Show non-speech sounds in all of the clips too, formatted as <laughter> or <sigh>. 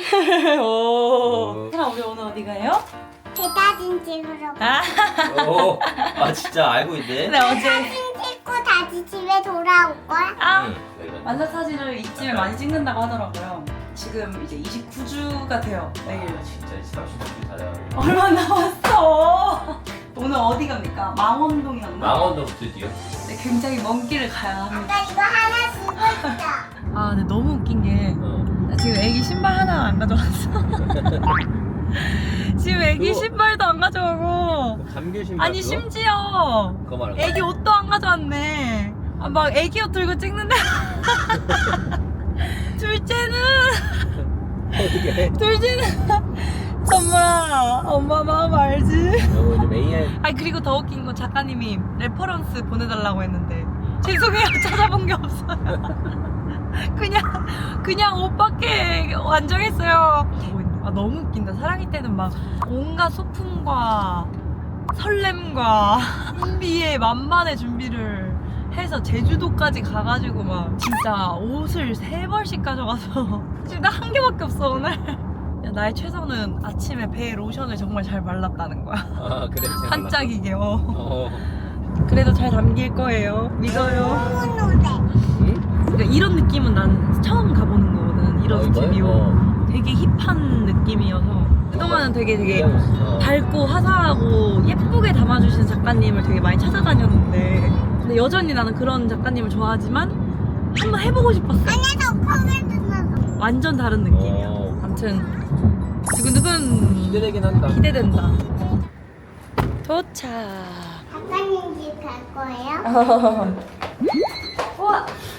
<laughs> 오. 어. 사라 우리 오늘 어디 가요? 사진 찍으러 가. 아, 오, 아 진짜 알고 있네. 네 어제 사진 찍고 다시 집에 돌아올 거야? 아 응. 만사 사진을 이쯤에 많이 찍는다고 하더라고요. 지금 이제 29주가 돼요. 내일. 아, 진짜 30분 살아야 얼마 남았어? 오늘 어디 갑니까? 망원동이었나? 망원동 드디어. 네, 굉장히 먼 길을 가야 합니다. 아까 이거 하나 쓰고 있어. <laughs> 아, 근데 너무 웃긴 게 어. 나 지금 애기 신발 하나 안 가져왔어. <laughs> 지금 애기 그거- 신발도 안 가져가고 감귤 신발. 아니 그거? 심지어 그거 말하는 거. 애기 옷도 안 가져왔네. 아, 막 애기 옷 들고 찍는데 <laughs> 둘째는 어떻게? 둘째는 <laughs> 선물아 엄마 마음 알지? 어, 이제 메인. 아 그리고 더 웃긴 건 작가님이 레퍼런스 보내달라고 했는데 죄송해요 찾아본 게 없어요. <laughs> 그냥 그냥 옷밖에 완정했어요. 아 너무 웃긴다. 사랑이 때는 막 온갖 소품과 설렘과 <laughs> 준비에 만만의 준비를 해서 제주도까지 가가지고 막 진짜 옷을 세 벌씩 가져가서 <laughs> 지금 나 한 개밖에 없어 오늘. 야, 나의 최선은 아침에 배에 로션을 정말 잘 발랐다는 거야. 아 그래. 반짝이게 어. 어. 그래도 잘 담길 거예요 믿어요? 그러니까 이런 느낌은 난 처음 가보는 거거든 이런 어, 이거요? 스튜디오 어. 되게 힙한 느낌이어서 그동안은 되게 되게 어. 밝고 화사하고 예쁘게 담아주시는 작가님을 되게 많이 찾아다녔는데 근데 여전히 나는 그런 작가님을 좋아하지만 한번 해보고 싶었어 완전 다른 느낌이야 어. 아무튼 두근두근 기대되긴 한다. 기대된다 도착 작가님 집 갈 거예요? <laughs>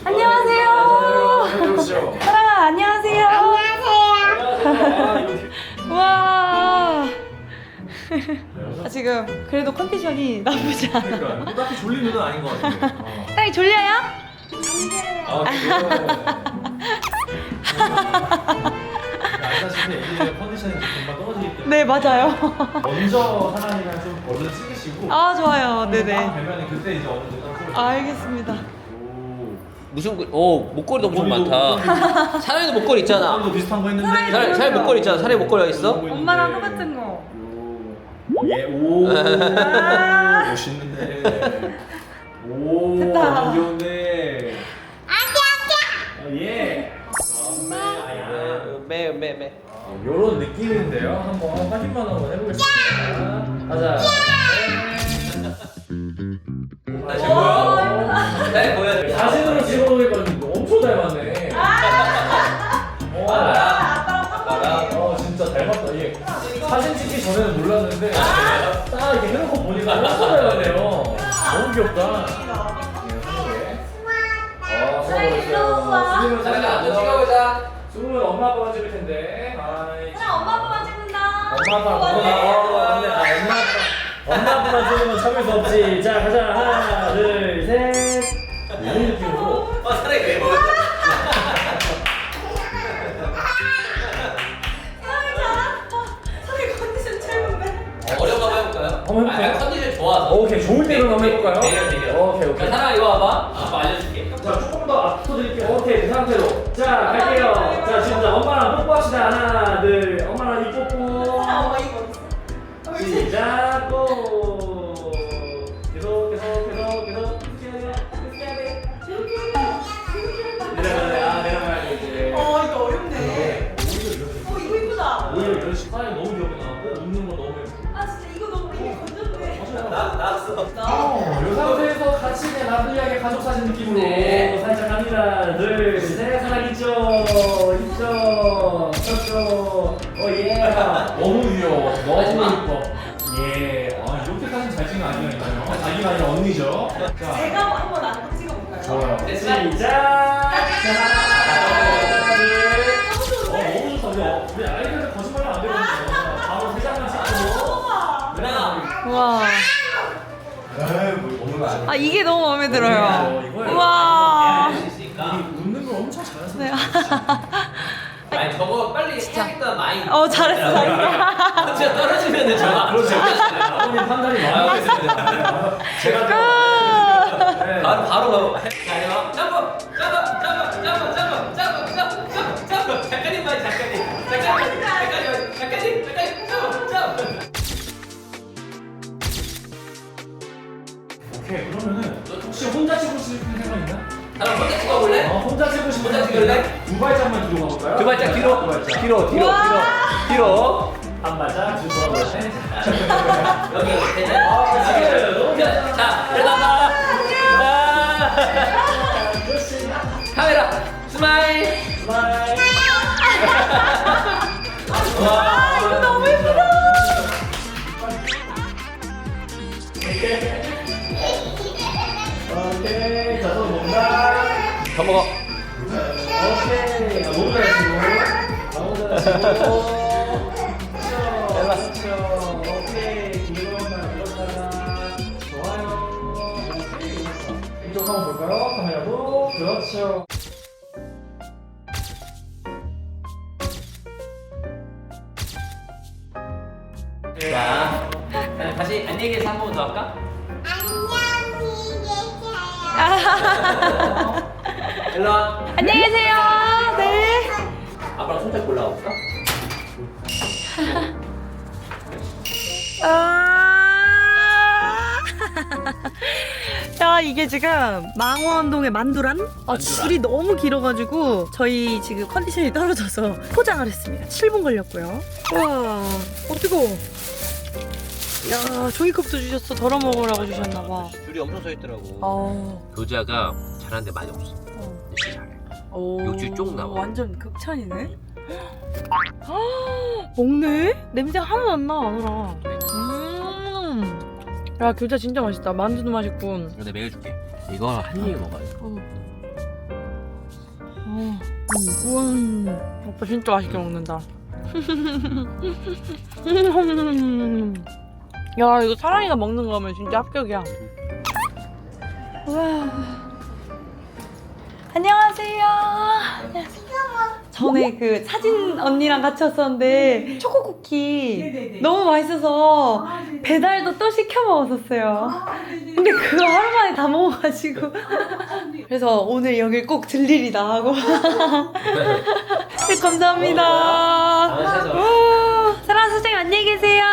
안녕하세요 사랑아 안녕하세요 안녕하세요. 와 아, 지금 그래도 컨디션이 나쁘지 않아 그러니까 딱히 졸린 눈은 아닌 것 같아요. 어. 딸이 졸려요? 아, 그래. 아시다시피 애기들 컨디션이 좀 금방 떨어지기 때문에 네 맞아요 먼저 사람이랑 좀 얼른 찍으시고 아 좋아요 딱 네네 그때 이제 어느 정도 딱 아, 알겠습니다 오. 무슨 그- 오 목걸이도 엄청 목걸이도- 많다. 사랑이도 목걸이 있잖아. 도 비슷한 거 했는데 사랑이 사랑이 목걸이 있잖아. 사랑이 목걸이가 있어? 엄마랑 똑같은 거 오. 예, 오. 아. 멋있는데. 오. 됐다. 귀여운데. 아, 예. 아, 매, 매, 매. 어, 요런 느낌인데요. 한번 확인만 한번 해보겠습니다. 가자. 다시 보여. 잘 보여. 찍어보니까 엄청 닮았네. 어, 아빠랑. 어, 진짜 닮았다. 얘 사진 찍기 전에는 몰랐는데 딱 이렇게 해놓고 보니까 엄청 닮았네요. 너무 귀엽다. 아, 수고하셨어요. 앉아 찍어보자. 수고는 엄마 아빠만 찍을 텐데. 아이, 엄마 아빠만 찍는다 엄마 아빠 엄마 어. 아, 아빠 엄마 아빠만 찍으면 참을 수 없지. 자 가자 하나 둘 셋. 이런 <laughs> 느낌으로. 아, 사랑이 왜 보여? 사랑이 잘한다 사랑이 컨디션 최고인데 어려운 거 한번 해볼까요? 한번 해볼까요? 아, 컨디션 좋아서. 오케이 좋을 때로 한번 해볼까요? 대결, 대결. 오케이 오케이. 자, 사랑아, 이거 와봐. 아빠 알려줄게. 자 조금 더 앞서 드릴게요. 오케이 그 상태로. 자 갈게요. 자 지금 자 엄마랑 뽀뽀합시다. 하나 둘 엄마랑 입 뽀뽀. 엄마 이거 시작 나, 나왔어. 어, 이 상태에서 같이 그냥 나들이하게 가족 사진 느낌으로 네. 살짝 갑니다. 둘, 셋, 사랑 있죠, 있죠, 쳤죠. 어 예. 너무 귀여워, 너무. 예뻐. 예. 아 이렇게 사진 잘 찍는 아기가 있나요? 자기가 아니라 언니죠. 자, 제가 한번 안고 찍어볼까요? 좋아요. 됐어. 시작. 자, 아 이게 너무 마음에 들어요. 이거예요. 와. 있으니까. 웃는 걸 엄청 잘하시네. 네. 아니 저거 빨리 해야겠다 많이. 어 잘했어 잘했어. 진짜 떨어지면은 저거 그렇죠. 아버님 판단이 많아. 알겠습니다. 제가 좀. 끝. 네. 바로 바로 가. 자요. 점프, 점프, 점프, 점프, 점프, 점프, 점프, 점프, 오케이 그러면은 너 혹시 혼자 찍고 싶은 생각 있나? 나랑 혼자 찍어볼래? 어, 혼자 찍고 싶은 혼자 찍을래? 두 발짝만 뒤로 가볼까요? 두 발짝 뒤로 두 발짝 뒤로 뒤로 뒤로 뒤로 한 발짝 뒤로 돌아보시네 <laughs> 여기 괜찮아? 아, 지금 너무 자 들어간다 아, 카메라 스마일 다. 더 먹어 오케이. 아, 너무 잘하시고. 너무. 오케이. 좋아요. 오케이. 이쪽 한번 볼까요? 카메라도. 그렇죠. 자 자, 다시 안녕히 계세요 한 번 더 할까? 안녕히 계세요. <laughs> 일로 와. 안녕히 계세요. 네. 아빠랑 손잡고 올라가볼까? 아. <laughs> 자 이게 지금 망원동의 만두란? 아, 줄이 너무 길어가지고 저희 지금 컨디션이 떨어져서 포장을 했습니다. 7분 걸렸고요. 와 어, 뜨거워. 야 종이컵도 주셨어. 덜어 먹으라고 주셨나봐. 줄이 엄청 서 있더라고. 어, 교자가 잘하는데 많이 없어 오, 욕줄 쭉 나와. 완전 극찬이네 아, 먹네? 냄새 하나도 안 나, 마누라 음. 야 교자 진짜 맛있다 만두도 맛있고 이거 내가 먹여줄게 이거 한 입에 먹어야 돼 어. 어. 음, 우와, 오빠 진짜 맛있게 먹는다. 야, 이거 사랑이가 먹는 거면 진짜 합격이야. 와. 안녕하세요. 전에 그 사진 언니랑 같이 왔었는데 초코 쿠키 너무 맛있어서 배달도 또 시켜 먹었었어요. 근데 그거 하루 만에 다 먹어가지고 <laughs> 그래서 오늘 여길 꼭 들리리다 하고 <laughs> 네, 감사합니다. 오, 사랑 선생님 안녕히 계세요.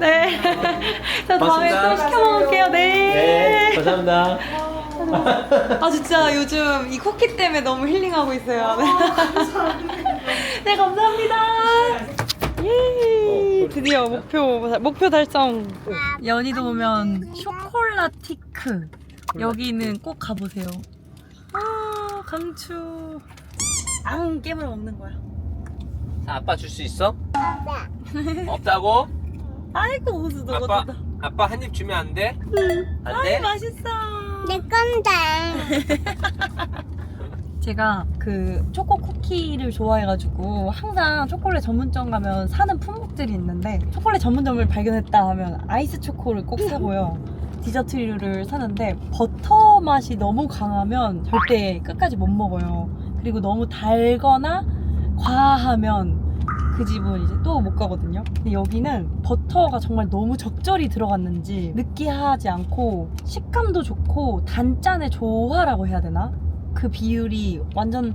네. <laughs> 저 다음에 또 고맙습니다. 시켜 먹을게요. 네. 감사합니다 <laughs> 아 진짜 요즘 이 쿠키 때문에 너무 힐링하고 있어요. <laughs> 네 감사합니다. 예 드디어 목표 목표 달성. 연희도 오면 쇼콜라티크 여기는 꼭 가보세요. 아 강추. 앙 깨물어 먹는 거야. 자, 아빠 줄 수 있어? 없다고? 아이고 호수 너가 아빠 다 아빠 한 입 주면 안 돼? 안 아이 돼? 맛있어. 내 건데. <laughs> 제가 그 초코 쿠키를 좋아해가지고 항상 초콜릿 전문점 가면 사는 품목들이 있는데 초콜릿 전문점을 발견했다 하면 아이스 초코를 꼭 사고요. <laughs> 디저트류를 사는데 버터 맛이 너무 강하면 절대 끝까지 못 먹어요. 그리고 너무 달거나 과하면 그 집은 이제 또 못 가거든요. 근데 여기는 버터가 정말 너무 적절히 들어갔는지 느끼하지 않고 식감도 좋고 단짠의 조화라고 해야 되나? 그 비율이 완전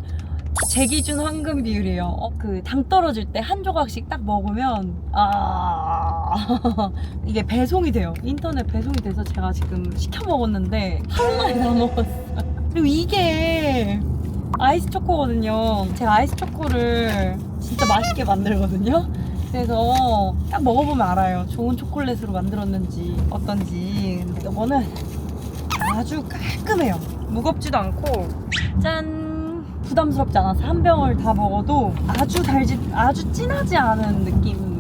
제 기준 황금 비율이에요. 어, 그당 떨어질 때 한 조각씩 딱 먹으면 아 <laughs> 이게 배송이 돼요. 인터넷 배송이 돼서 제가 지금 시켜 먹었는데 하루 만에 다 먹었어요. 그리고 이게 아이스 초코거든요. 제가 아이스 초코를 진짜 맛있게 만들거든요. 그래서 딱 먹어보면 알아요. 좋은 초콜릿으로 만들었는지 어떤지. 근데 이거는 아주 깔끔해요. 무겁지도 않고 짠 부담스럽지 않아서 한 병을 다 먹어도 아주 달지 아주 진하지 않은 느낌의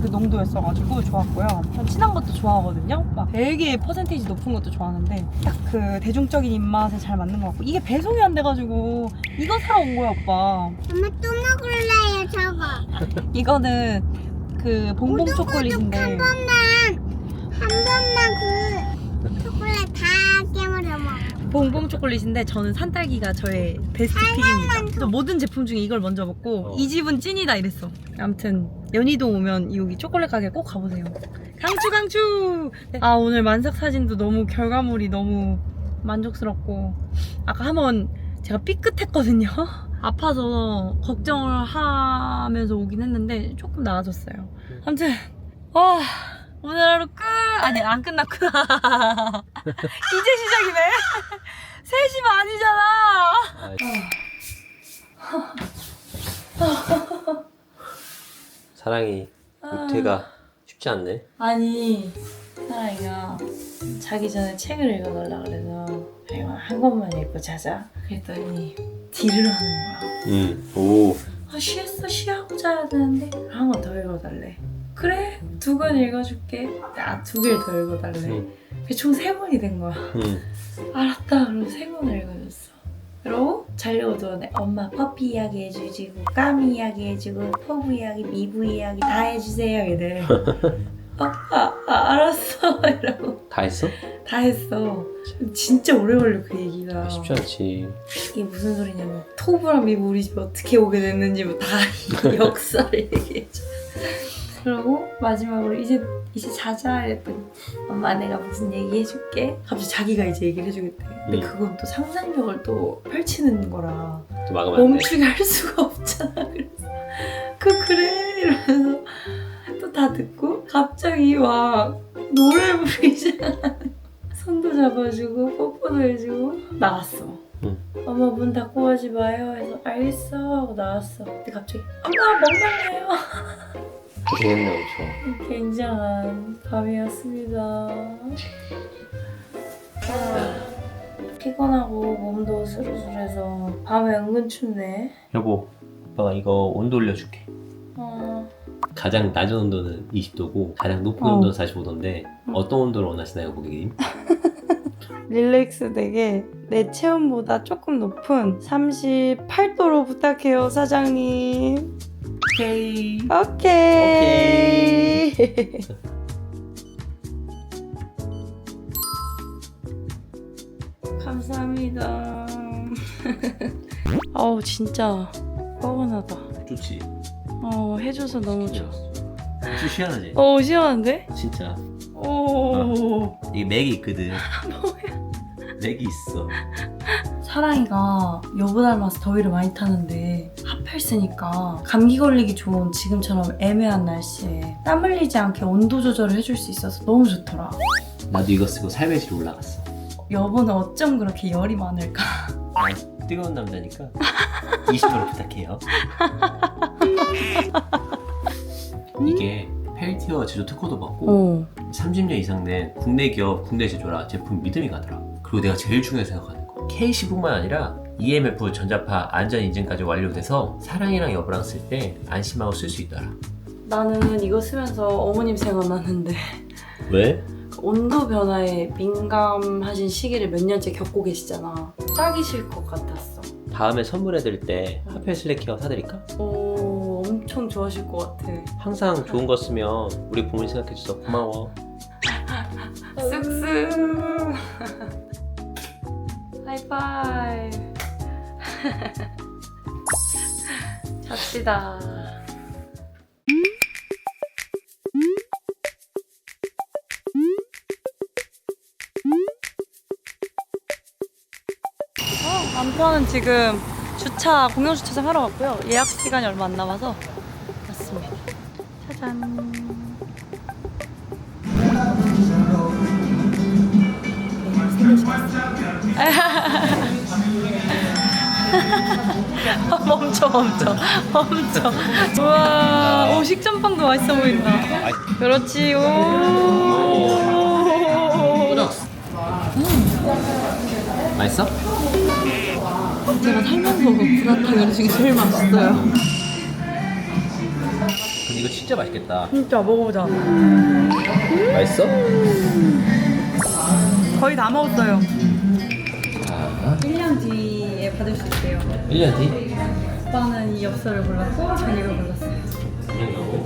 그 농도였어가지고 좋았고요. 전 진한 것도 좋아하거든요. 막 되게 퍼센테이지 높은 것도 좋아하는데 딱 그 대중적인 입맛에 잘 맞는 것 같고 이게 배송이 안 돼가지고 이거 사러 온 거야 오빠. 엄마 또 먹을래요, 저거. <laughs> 이거는 그 봉봉 한 초콜릿인데 번만, 한 번만 그 초콜릿 다 깨물어 먹어. 봉봉 초콜릿인데 저는 산딸기가 저의 베스트 픽입니다. 저 모든 제품 중에 이걸 먼저 먹고 어. 이 집은 찐이다 이랬어. 아무튼 연희도 오면 여기 초콜릿 가게 꼭 가보세요. 강추 강추. 아 오늘 만삭 사진도 너무 결과물이 너무 만족스럽고 아까 한번 제가 삐끗했거든요. <laughs> 아파서 걱정을 하면서 오긴 했는데 조금 나아졌어요. 아무튼 와 오늘 하루 끝! 아니, 안 끝났구나. <laughs> 이제 시작이네? <laughs> 3시 반이잖아! 사랑이 육퇴가 쉽지 않네. 아니, 사랑이가 자기 전에 책을 읽어달라 그래서 이거 한 권만 읽고 자자. 그랬더니 딜을 하는 거야. 응. 오. 아, 쉬었어, 쉬하고 자야 되는데. 한 권 더 읽어달래. 그래, 두 권 읽어줄게. 아, 두 개를 더 읽어달래. 응. 그게 총 세 권이 된 거야. 응. 알았다. 그러고 세 권을 읽어줬어. 자려고 누웠네. 엄마 퍼피 이야기 해주시고 까미 이야기 해주고 포부 이야기, 미부 이야기 다 해주세요. 이래. <laughs> 어, 아, 아, 알았어. <laughs> 이러고 다 했어? 다 했어. 진짜 오래 걸려 그 얘기가. 아, 쉽지 않지. 이게 무슨 소리냐면 토브랑 미부 우리 집에 어떻게 오게 됐는지 뭐다 <laughs> 역사를 얘기해줘. 그리고 마지막으로 이제 이제 자자 이랬더니 엄마 내가 무슨 얘기 해줄게. 갑자기 자기가 이제 얘기를 해주겠대. 근데 음. 그건 또 상상력을 또 펼치는 거라 또 막으면 안 돼. 멈추게 할 수가 없잖아. 그래서 그 그래 이러면서 또 다 듣고 갑자기 막 노래 부르잖아. 손도 잡아주고 뽀뽀도 해주고 나갔어. 응. 엄마 문 닫고 가지 마요 해서 알겠어 하고 나왔어. 근데 갑자기 엄마 멍멍해요. 고생했네 엄청. 굉장한 밤이었습니다. 아, 피곤하고 몸도 으슬으슬해서 밤에 은근 춥네. 여보, 오빠가 이거 온도 올려줄게. 어, 가장 낮은 온도는 20도고 가장 높은 어. 온도는 45도인데 어떤 온도를 원하시나요, 고객님? <laughs> 릴렉스 되게 내 체온보다 조금 높은 38도로 부탁해요, 사장님. 오케이. 오케이. 감사합니다. <laughs> 어우, 진짜 뻐근하다. 좋지. 어, 해줘서 너무 좋아. 아주 시원하지? 어, 시원한데? 진짜. 오. 이게 맥이 있거든. <laughs> 뭐야? 맥이 있어. 사랑이가 여보 닮아서 더위를 많이 타는데 쓰니까 감기 걸리기 좋은 지금처럼 애매한 날씨에 땀 흘리지 않게 온도 조절을 해줄 수 있어서 너무 좋더라. 나도 이거 쓰고 살배질 올라갔어. 여보는 어쩜 그렇게 열이 많을까? 난 뜨거운 남자니까 20도로 부탁해요. <laughs> 이게 펠티어 제조 특허도 받고 어. 30년 이상 된 국내 기업 국내 제조라 제품 믿음이 가더라. 그리고 내가 제일 중요하게 생각하는 거 K시뿐만 아니라 EMF 전자파 안전 인증까지 완료돼서 사랑이랑 여보랑 쓸 때 안심하고 쓸 수 있더라. 나는 이거 쓰면서 어머님 생각나는데 왜? 그 온도 변화에 민감하신 시기를 몇 년째 겪고 계시잖아. 딱이실 것 같았어. 다음에 선물해드릴 때 하펠 슬래키어 사드릴까? 오, 엄청 좋아하실 것 같아. 항상 좋은 거 쓰면 우리 부모님 생각해줘서 고마워. <laughs> 잡시다. 어, 남편은 지금 주차 공영 주차장 하러 갔고요. 예약 시간이 얼마 안 남아서 왔습니다. 짜잔. <laughs> <laughs> 멈춰 멈춰 멈춰. 우와 오 식전빵도 맛있어 보인다. 그렇지 오. 맛있어? 제가 살면서 먹은 불화탕 중에 제일 맛있어요. 근데 이거 진짜 맛있겠다. 진짜 먹어보자. 맛있어? 거의 다 먹었어요. 아, 1년 뒤 에 받을 수 있대요 1년 뒤? 오빠는 이 엽서를 골랐고 전 이걸 골랐어요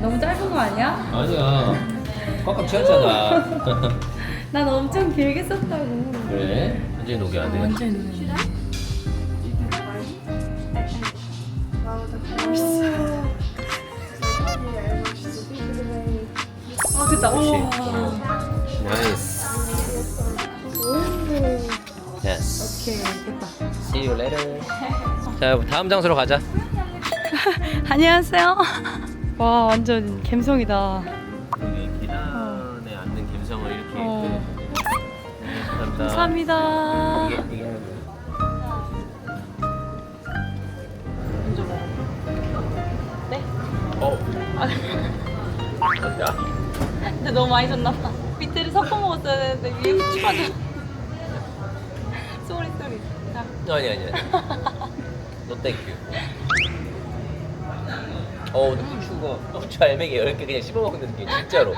너무 짧은 거 아니야? 아니야. 꽉꽉 채웠잖아. <laughs> 난 엄청 길게 썼다고 그래? 완전히 녹여야 돼. 완전 됐다 오 나이스. 오케이 됐다 See you later. 자, 다음 장소로 가자. <laughs> 안녕하세요. 와 완전 감성이다. 여기 계단에 앉는 감성을 이렇게. 어. 네, 감사합니다. 거야. 네? 어. 어디야? 근데 너무 많이 줬나 봐. 밑에를 섞어 먹었어야 되는데 위에 후추가 좀. 쏘리 쏘리. 자. 아니 아니 아니. 노 땡큐. 어 근데 후추가 후추 알맹이 이렇게 그냥 씹어 먹는 느낌 진짜로.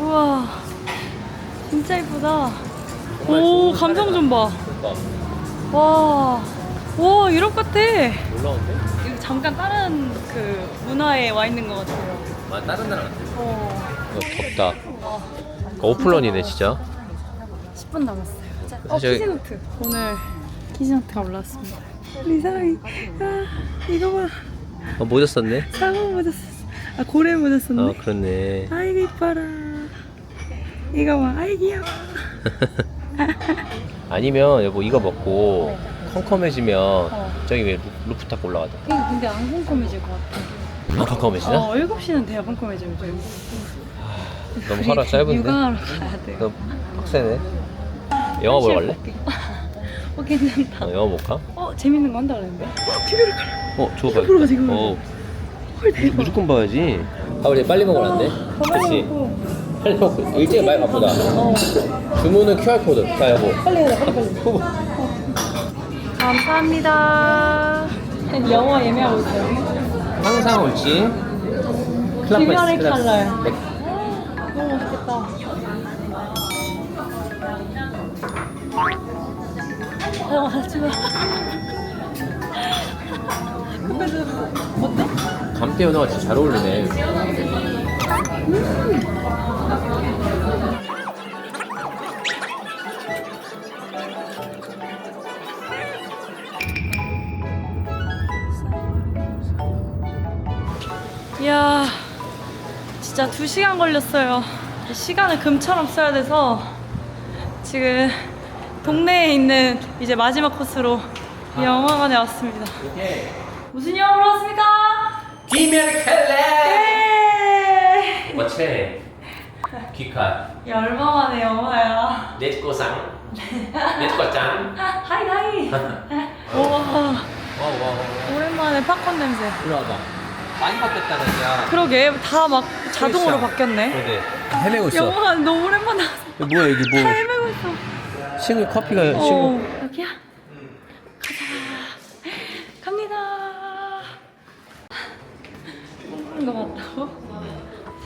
우와. 진짜 이쁘다. 정말 오 좋은 감성. 좀 봐. 그러니까 와. 와 유럽 같아. 놀라운데? 이거 잠깐 다른 그 문화에 와 있는 것 같아요. 아 다른 나라 같아. 어. 덥다. 오플런이네 진짜. 10분 남았어요. 어, 사실- 키즈노트. 오늘 키즈노트가 올라왔습니다. 우리 사랑이. 아, 이거 봐. 어 모자 썼네. 사과 묻었어. 아, 고래 묻었었네. 어 그렇네. 아이고, 이뻐라. 이거 봐. 아이, 귀여워. <laughs> 아니면 여보 이거 먹고 컴컴해지면 어. 저기 왜 루- 루프탑 올라가자. 이거 근데 안 꼼꼼해질 것 같아. 아 컴컴해지나? 어, 7시는 돼야 돼. 너무 허락 짧은데? 육아하러 가야 돼. 너 빡세네. 영화 보러 갈래? <laughs> 어, 괜찮다. 어, 영화 볼까? 어, 재밌는 거 한다 그랬는데? 어, 저거 봐. 보러 가자, 이거 보러 어. 무- 무조건 봐야지. 아, 우리 빨리 먹으면 안 돼? 그치? 빨리 먹고. 일찍 많이 바쁘다. 어, 주문은 QR코드. 자, 여보. 빨리 가자, 빨리 빨리. 감사합니다. 영화 예매하고 있어요. 항상. 비면의 클라스. 칼날. 네. 너무 맛있겠다. 아, 하지 마. 그래도 어때? 감태 연어가 진짜 잘 어울리네. 이야, 진짜 두 시간 걸렸어요. 시간을 금처럼 써야 돼서 지금 동네에 있는 이제 마지막 코스로 이 영화관에 왔습니다. 무슨 영화 보러 왔습니까? 비면의 칼날. 예! 어체 귀칼. 야, 얼마 만에 영화야. 내꺼상. 내꺼짱. 하이, 하이. <laughs> 와, 와와와. 오랜만에 팝콘 냄새. 일로 와봐. 많이 바뀌었다 그냥. 그러게, 다 막 자동으로 그러니까. 바뀌었네. 그러게. 헤매고 있어. 영화관 너무 오랜만에 왔어. 이거 뭐야 이게 다 뭐? 헤매고 있어. 싱글 커피가 싱글. 어, 여기야. 가자. 갑니다. 뽑는 거 같다고?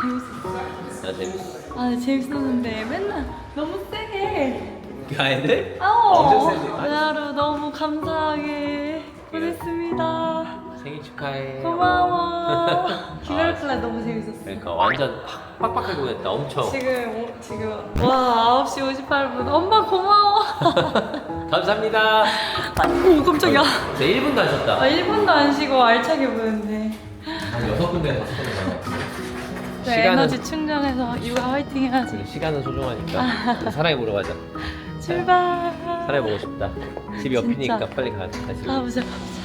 재밌었어. 나 재밌어. 아, 네, 재밌었는데 맨날 너무 세게. 가야 돼? 아우. 엄청 세지. 하루 너무 감사하게 보냈습니다. 생일 축하해. 고마워. <laughs> 기다렸길래 너무 재밌었어. 그러니까 완전 팍- 빡빡하게 보냈다. 엄청. 지금 오- 지금 와 9시 58분. 엄마 고마워. <laughs> 감사합니다. 오 깜짝이야. 내 1분도 안. 아, 1분도 안 쉬고 알차게. 한 여섯 군데 다섯 군데 가. 네, 에너지 충전해서 육아 화이팅 해야지. 시간은 소중하니까 <laughs> 사랑해 보러 가자. 출발. 사랑해 보고 싶다. 집 옆이니까 진짜. 빨리 가. 다시. 가보자. 가보자.